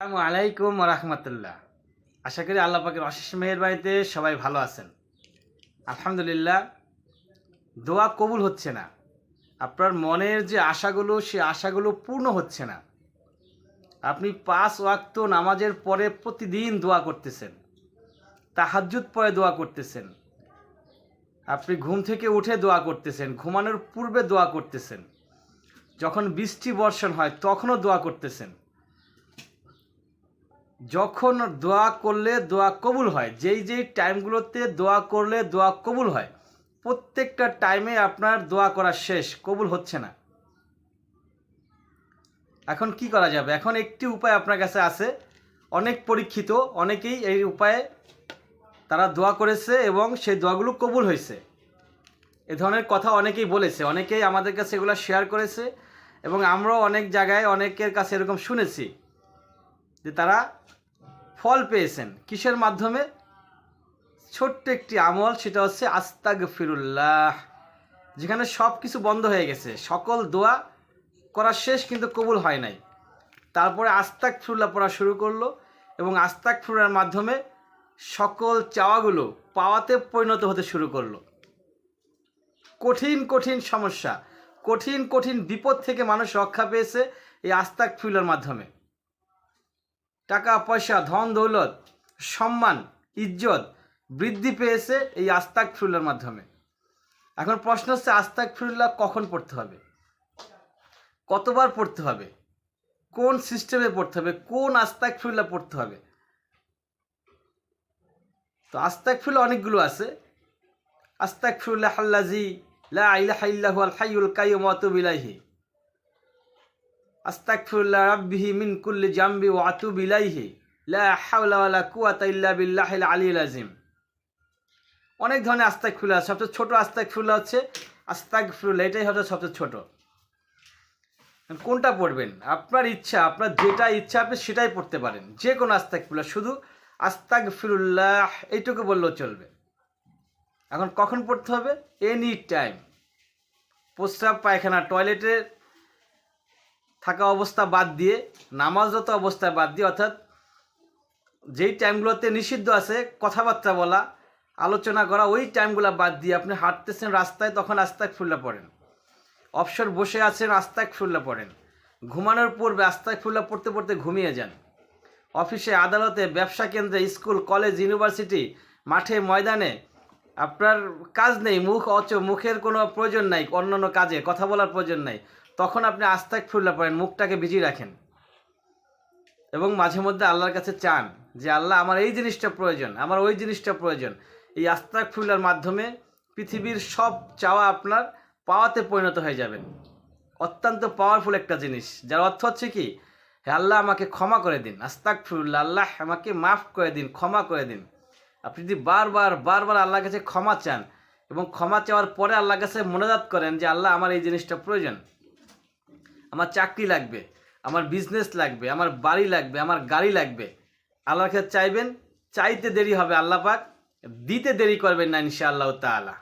আসসালামু আলাইকুম রহমতুল্লাহ। আশা করি আল্লাহ পাকের অশেষ মেহের বাড়িতে সবাই ভালো আছেন। আলহামদুলিল্লাহ, দোয়া কবুল হচ্ছে না। আপনার মনের যে আশাগুলো, সে আশাগুলো পূর্ণ হচ্ছে না। আপনি পাঁচ ওয়াক্ত নামাজের পরে প্রতিদিন দোয়া করতেছেন। তাহাজ্জুদ পরে দোয়া করতেছেন। আপনি ঘুম থেকে উঠে দোয়া করতেছেন, ঘুমানোর পূর্বে দোয়া করতেছেন। যখন বৃষ্টি বর্ষণ হয়, তখনও দোয়া করতেছেন। যখন দোয়া করলে দোয়া কবুল হয়, যেই যেই টাইমগুলোতে দোয়া করলে দোয়া কবুল হয়, প্রত্যেকটা টাইমে আপনার দোয়া করা শেষ, কবুল হচ্ছে না। এখন কি করা যাবে? এখন একটি উপায় আপনার কাছে আছে। অনেক পরীক্ষিত, অনেকেই এই উপায়ে তারা দোয়া করেছে এবং সেই দোয়াগুলো কবুল হয়েছে। এ ধরনের কথা অনেকেই বলেছে, অনেকেই আমাদের কাছে এগুলো শেয়ার করেছে এবং আমরাও অনেক জায়গায় অনেকের কাছে এরকম শুনেছি। যে তারা ফল পেয়েছেন। কিসের মাধ্যমে? ছোট্ট একটি আমল, সেটা হচ্ছে আস্তাগ ফিরুল্লাহ যেখানে সব কিছু বন্ধ হয়ে গেছে। সকল দোয়া করা শেষ, কিন্তু কবুল হয় নাই। তারপরে আস্তাক ফিরুল্লাহ পড়া শুরু করল এবং আস্তাক ফিরুল্লার মাধ্যমে সকল চাওয়াগুলো পাওয়াতে পরিণত হতে শুরু করল। কঠিন কঠিন সমস্যা, কঠিন কঠিন বিপদ থেকে মানুষ রক্ষা পেয়েছে এই আস্তাক ফিরুল্লার মাধ্যমে। টাকা, পয়সা, ধন, দৌলত, সম্মান, ইজ্জত বৃদ্ধি পেয়েছে এই আস্তাক ফিরুল্লার মাধ্যমে। এখন প্রশ্ন হচ্ছে আস্তাক ফিরুল্লাহ কখন পড়তে হবে? কতবার পড়তে হবে? কোন সিস্টেমে পড়তে হবে? কোন আস্তাক ফিরুল্লাহ পড়তে হবে? তো আস্তাক ফিরুল্লাহ অনেকগুলো আছে। আস্তাক ফিরুল্লাহ আল্লাজি লা ইলাহা ইল্লাহু আল হাইয়ুল কাইয়ুম ওয়া আতুবু ইলাইহি। আস্তাগফিরুল্লাহ রাব্বিহি মিন কুল্লি জামবি লা কুওয়াতা ইল্লা অনেক ধরনের সবচেয়ে ছোট আস্তাগফিরুল্লাহ হচ্ছে আস্তাগফিরুল্লাহ, এটাই হচ্ছে সবচেয়ে ছোট। কোনটা পড়বেন? আপনার ইচ্ছা, আপনার যেটা ইচ্ছা আপনি সেটাই পড়তে পারেন। যে কোনো আস্তাগফিরুল্লাহ, শুধু আস্তাগফিরুল্লাহ, এইটুকু বললেও চলবে। এখন কখন পড়তে হবে? Any time. প্রস্রাব, পায়খানা টয়লেটে থাকা অবস্থা বাদ দিয়ে, নামাজরত অবস্থায় বাদ দিয়ে, অর্থাৎ যেই টাইমগুলোতে নিষিদ্ধ আছে, কথাবার্তা বলা, আলোচনা করা, ওই টাইমগুলো বাদ দিয়ে আপনি হাঁটতেছেন রাস্তায়, তখন আস্তাক ফুল্লা পড়েন। অবসর বসে আছেন, আস্তাক ফুল্লা পড়েন। ঘুমানোর পূর্বে আস্তাক ফুল্লা পড়তে পড়তে ঘুমিয়ে যান। অফিসে, আদালতে, ব্যবসা কেন্দ্রে, স্কুল, কলেজ, ইউনিভার্সিটি, মাঠে, ময়দানে আপনার কাজ নেই, মুখ অচ মুখের কোনো প্রয়োজন নাই, অন্যান্য কাজে, কথা বলার প্রয়োজন নাই। তখন আপনি আস্তাক ফুল্লা পড়েন, মুখটাকে বিজি রাখেন। এবং মাঝে মধ্যে আল্লাহর কাছে চান যে, আল্লাহ, আমার এই জিনিসটা প্রয়োজন, আমার ওই জিনিসটা প্রয়োজন। এই আস্তাক ফুল্লার মাধ্যমে পৃথিবীর সব চাওয়া আপনার পাওয়াতে পরিণত হয়ে যাবেন। অত্যন্ত পাওয়ারফুল একটা জিনিস, যার অর্থ হচ্ছে কি? আল্লাহ, আমাকে ক্ষমা করে দিন। আস্তাক ফুল্লা আল্লাহ, আমাকে মাফ করে দিন, ক্ষমা করে দিন। আপনি যদি বারবার বারবার আল্লাহর কাছে ক্ষমা চান এবং ক্ষমা চাওয়ার পরে আল্লাহর কাছে মনোজাত করেন যে, আল্লাহ, আমার এই জিনিসটা প্রয়োজন। আমার চাকরি লাগবে, আমার বিজনেস লাগবে, আমার বাড়ি লাগবে, আমার গাড়ি লাগবে। আল্লাহর কাছে চাইবেন, চাইতে দেরি হবে আল্লাহ পাক, দিতে দেরি করবেন না ইনশাআল্লাহ তাআলা।